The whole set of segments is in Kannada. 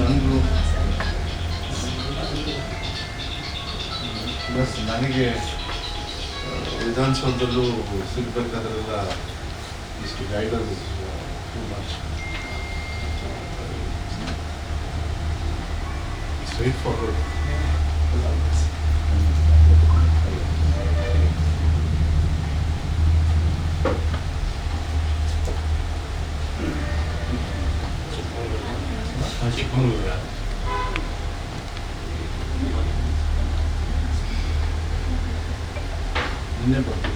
ನಂದು ಬಸ್ ನನಗೆ ವಿಧಾನಸೌಧದಲ್ಲೂ ಸಿಗ್ಬೇಕಾದ್ರೆಲ್ಲ ಇಷ್ಟು guidance too much straightforward Chikkamagaluru ನಿನ್ನೆ ಬರ್ತಿದ್ದೆ అంటే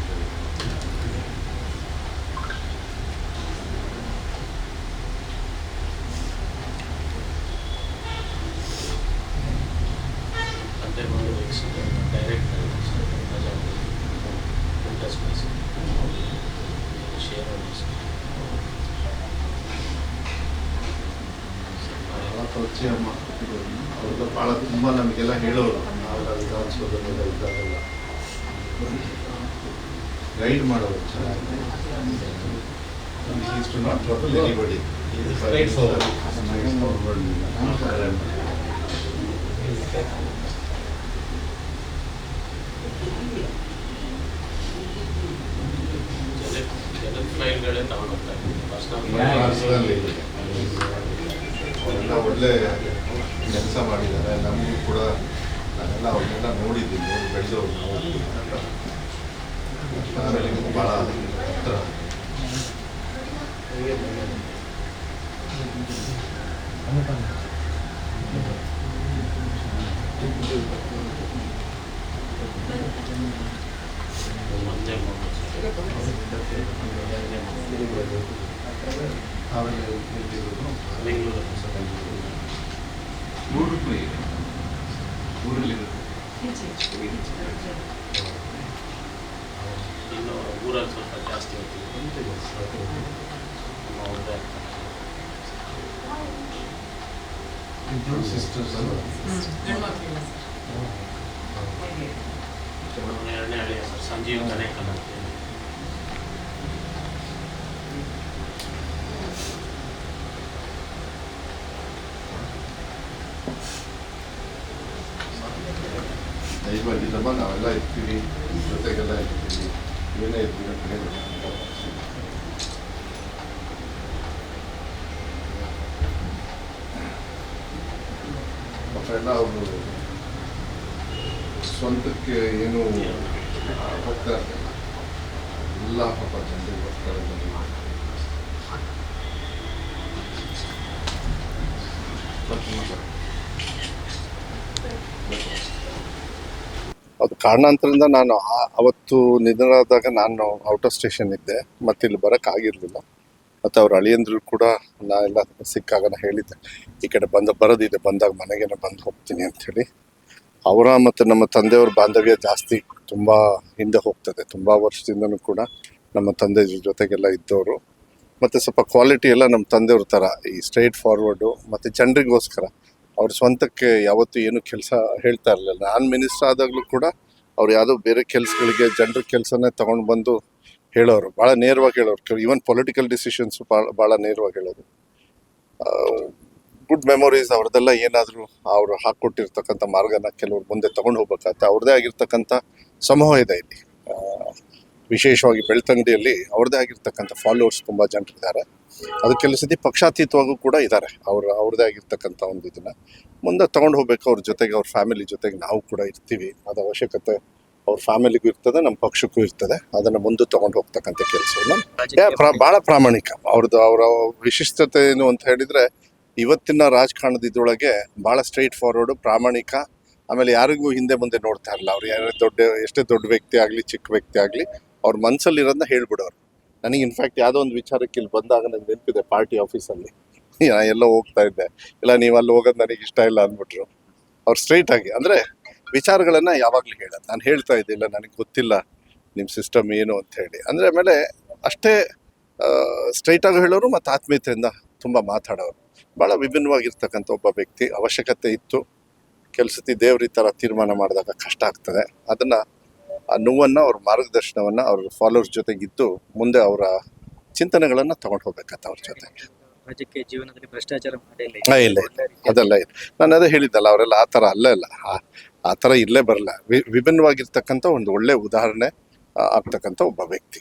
ఇంట్రెస్ట్ షేర్ ಭಾಳ ಪರಿಚಯ ಅಮ್ಮ ಅವ್ರದ್ದು ಭಾಳ ತುಂಬ ನಮಗೆಲ್ಲ ಹೇಳೋರು ನಾವೆಲ್ಲ ವಿಧಾನಸೌಧದಲ್ಲೆಲ್ಲ ಇದ್ದಾಗೆಲ್ಲ ಗೈಡ್ ಮಾಡೋರು ಚೆನ್ನಾಗಿ is to not trouble anybody Straight ಫೈಲ್ಗಳೇ ತಗೊಂಡೋಗ್ತಾರೆ ಅವರೆಲ್ಲ ಒಳ್ಳೆ ಕೆಲಸ ಮಾಡಿದ್ದಾರೆ. ನಮಗೂ ಕೂಡ ನಾನೆಲ್ಲ ಅವ್ರನ್ನೆಲ್ಲ ನೋಡಿದ್ದೀನಿ. ನೋಡಿ ಬೆಳೆದವ್ರು ನಾವು. ಭಾಳ ಹತ್ರ. ಒಂದೇ ಎಲ್ಲಿರೋದು? ಬೆಂಗಳೂರು ಊರಿಗೂ ಇದೆ ಊರಲ್ಲಿ ಇನ್ನು ಊರಲ್ಲಿ ಸ್ವಲ್ಪ ಜಾಸ್ತಿ ಸಿಸ್ಟರ್ಸ್ ನಮ್ಮ ಎರಡನೇ ಹಳ್ಳಿಯ ಸರ್ ಸಂಜೀವ್ ಕನೇಕಲ್ ಅಂತ ಹೇಳಿ. ಧೈರ್ಯವಾಗಿದ್ದಮ್ಮ ನಾವೆಲ್ಲ ಇರ್ತೀವಿ ಜೊತೆಗೆಲ್ಲ ಇರ್ತೀವಿ ಏನೇ ಇರ್ತೀವಿ ಅಂತ ಸ್ವಂತಕ್ಕೆ ಏನು ಹೋಗ್ತಾ ಇರ್ತಾರೆ ಎಲ್ಲ ಪಾಪ ಜನರಿಗೆ ಬರ್ತಾರೆ ಅದು ಕಾರಣಾಂತರದಿಂದ ನಾನು ಅವತ್ತು ನಿಧನರಾದಾಗ ನಾನು ಔಟ್ ಆಫ್ ಸ್ಟೇಷನ್ ಇದ್ದೆ, ಮತ್ತೆ ಇಲ್ಲಿ ಬರಕ್ ಆಗಿರ್ಲಿಲ್ಲ. ಮತ್ತೆ ಅವ್ರ ಅಳಿಯಂದ್ರು ಕೂಡ ನಾ ಎಲ್ಲ ಸಿಕ್ಕಾಗ ಹೇಳಿದ್ದೆ, ಈ ಕಡೆ ಬಂದ, ಬರೋದಿದೆ, ಬಂದಾಗ ಮನೆಗೇನೆ ಬಂದು ಹೋಗ್ತೀನಿ ಅಂತ ಹೇಳಿ. ಅವರ ಮತ್ತು ನಮ್ಮ ತಂದೆಯವ್ರ ಬಾಂಧವ್ಯ ಜಾಸ್ತಿ ತುಂಬ ಹಿಂದೆ ಹೋಗ್ತದೆ. ತುಂಬ ವರ್ಷದಿಂದನೂ ಕೂಡ ನಮ್ಮ ತಂದೆ ಜೊತೆಗೆಲ್ಲ ಇದ್ದವರು. ಮತ್ತು ಸ್ವಲ್ಪ ಕ್ವಾಲಿಟಿ ಎಲ್ಲ ನಮ್ಮ ತಂದೆಯವ್ರ ಥರ, ಈ ಸ್ಟ್ರೈಟ್ ಫಾರ್ವರ್ಡು ಮತ್ತು ಜನರಿಗೋಸ್ಕರ ಅವ್ರ ಸ್ವಂತಕ್ಕೆ ಯಾವತ್ತೂ ಏನು ಕೆಲಸ ಹೇಳ್ತಾ ಇರಲಿಲ್ಲ. ನಾನು ಮಿನಿಸ್ಟರ್ ಆದಾಗಲೂ ಕೂಡ ಅವ್ರು ಯಾವುದೋ ಬೇರೆ ಕೆಲಸಗಳಿಗೆ ಜನರ ಕೆಲಸನೇ ತೊಗೊಂಡು ಬಂದು ಹೇಳೋರು. ಭಾಳ ನೇರವಾಗಿ ಹೇಳೋರು. ಈವನ್ ಪೊಲಿಟಿಕಲ್ ಡಿಸಿಷನ್ಸು ಭಾಳ ಭಾಳ ನೇರವಾಗಿ ಹೇಳೋರು. ಗುಡ್ ಮೆಮೊರೀಸ್ ಅವ್ರದ್ದೆಲ್ಲ ಏನಾದರೂ ಅವರು ಹಾಕ್ಕೊಟ್ಟಿರ್ತಕ್ಕಂಥ ಮಾರ್ಗನ ಕೆಲವರು ಮುಂದೆ ತಗೊಂಡು ಹೋಗ್ಬೇಕಾಗತ್ತೆ. ಅವ್ರದ್ದೇ ಆಗಿರ್ತಕ್ಕಂಥ ಸಮೂಹ ಇದೆ ಇಲ್ಲಿ. ವಿಶೇಷವಾಗಿ ಬೆಳ್ತಂಗಡಿಯಲ್ಲಿ ಅವ್ರದ್ದೇ ಆಗಿರ್ತಕ್ಕಂಥ ಫಾಲೋವರ್ಸ್ ತುಂಬ ಜನರಿದ್ದಾರೆ. ಅದು ಕೆಲವು ಸತಿ ಪಕ್ಷಾತೀತವಾಗೂ ಕೂಡ ಇದ್ದಾರೆ. ಅವ್ರ ಅವ್ರದ್ದೇ ಆಗಿರ್ತಕ್ಕಂಥ ಒಂದು ಇದನ್ನು ಮುಂದೆ ತಗೊಂಡು ಹೋಗ್ಬೇಕು. ಅವ್ರ ಜೊತೆಗೆ ಅವ್ರ ಫ್ಯಾಮಿಲಿ ಜೊತೆಗೆ ನಾವು ಕೂಡ ಇರ್ತೀವಿ. ಅದು ಅವಶ್ಯಕತೆ ಅವ್ರ ಫ್ಯಾಮಿಲಿಗೂ ಇರ್ತದೆ ನಮ್ಮ ಪಕ್ಷಕ್ಕೂ ಇರ್ತದೆ. ಅದನ್ನು ಮುಂದೆ ತಗೊಂಡು ಹೋಗ್ತಕ್ಕಂಥ ಕೆಲಸವನ್ನು. ಭಾಳ ಪ್ರಾಮಾಣಿಕ. ಅವ್ರದ್ದು ಅವರ ವಿಶಿಷ್ಟತೆ ಏನು ಅಂತ ಹೇಳಿದ್ರೆ ಇವತ್ತಿನ ರಾಜಕಾರಣದ ಇದ್ರೊಳಗೆ ಭಾಳ ಸ್ಟ್ರೈಟ್ ಫಾರ್ವರ್ಡ್ ಪ್ರಾಮಾಣಿಕ, ಆಮೇಲೆ ಯಾರಿಗೂ ಹಿಂದೆ ಮುಂದೆ ನೋಡ್ತಾ ಇರಲ್ಲ ಅವ್ರು. ಯಾರೇ ದೊಡ್ಡ, ಎಷ್ಟೇ ದೊಡ್ಡ ವ್ಯಕ್ತಿ ಆಗಲಿ, ಚಿಕ್ಕ ವ್ಯಕ್ತಿ ಆಗಲಿ, ಅವ್ರ ಮನಸ್ಸಲ್ಲಿರೋದನ್ನ ಹೇಳ್ಬಿಡೋರು. ನನಗೆ ಇನ್ಫ್ಯಾಕ್ಟ್ ಯಾವುದೋ ಒಂದು ವಿಚಾರಕ್ಕೆ ಇಲ್ಲಿ ಬಂದಾಗ ನನಗೆ ನೆನಪಿದೆ ಪಾರ್ಟಿ ಆಫೀಸಲ್ಲಿ ಎಲ್ಲ ಎಲ್ಲೋ ಹೋಗ್ತಾ ಇದ್ದೆ. ಇಲ್ಲ, ನೀವು ಅಲ್ಲಿ ಹೋಗೋದು ನನಗೆ ಇಷ್ಟ ಇಲ್ಲ ಅಂದ್ಬಿಟ್ರು. ಅವ್ರು ಸ್ಟ್ರೈಟ್ ಆಗಿ, ಅಂದರೆ ವಿಚಾರಗಳನ್ನು ಯಾವಾಗಲೂ ಹೇಳೋದು. ನಾನು ಹೇಳ್ತಾ ಇದ್ದಿಲ್ಲ ನನಗೆ ಗೊತ್ತಿಲ್ಲ ನಿಮ್ಮ ಸಿಸ್ಟಮ್ ಏನು ಅಂತ ಹೇಳಿ. ಅಂದರೆ ಆಮೇಲೆ ಅಷ್ಟೇ ಸ್ಟ್ರೈಟಾಗಿ ಹೇಳೋರು ಮತ್ತು ಆತ್ಮೀಯತೆಯಿಂದ ತುಂಬ ಮಾತಾಡೋರು. ಭಾಳ ವಿಭಿನ್ನವಾಗಿರ್ತಕ್ಕಂಥ ಒಬ್ಬ ವ್ಯಕ್ತಿ ಅವಶ್ಯಕತೆ ಇತ್ತು. ಕೆಲಸತಿ ದೇವ್ರ ಈ ಥರ ತೀರ್ಮಾನ ಮಾಡಿದಾಗ ಕಷ್ಟ ಆಗ್ತದೆ. ಅದನ್ನು ಆ ನೋವನ್ನು ಅವ್ರ ಮಾರ್ಗದರ್ಶನವನ್ನು ಅವ್ರ ಫಾಲೋವರ್ಸ್ ಜೊತೆಗಿದ್ದು ಮುಂದೆ ಅವರ ಚಿಂತನೆಗಳನ್ನು ತಗೊಂಡು ಹೋಗ್ಬೇಕಂತ ಅವ್ರ ಜೊತೆಗೆ ರಾಜಕೀಯ ಜೀವನದಲ್ಲಿ ಭ್ರಷ್ಟಾಚಾರ ಮಾಡಿಲ್ಲ ಇಲ್ಲ, ಇಲ್ಲ. ಅದೆಲ್ಲ ಇಲ್ಲ. ನಾನು ಅದೇ ಹೇಳಿದ್ದಲ್ಲ ಅವರೆಲ್ಲ ಆ ಥರ ಅಲ್ಲೇ ಇಲ್ಲ. ಆ- ಥರ ಇಲ್ಲೇ ಬರಲ್ಲ. ವಿಭಿನ್ನವಾಗಿರ್ತಕ್ಕಂಥ ಒಂದು ಒಳ್ಳೆ ಉದಾಹರಣೆ ಆಗ್ತಕ್ಕಂಥ ಒಬ್ಬ ವ್ಯಕ್ತಿ.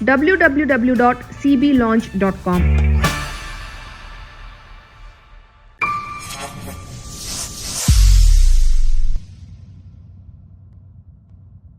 www.cblaunch.com.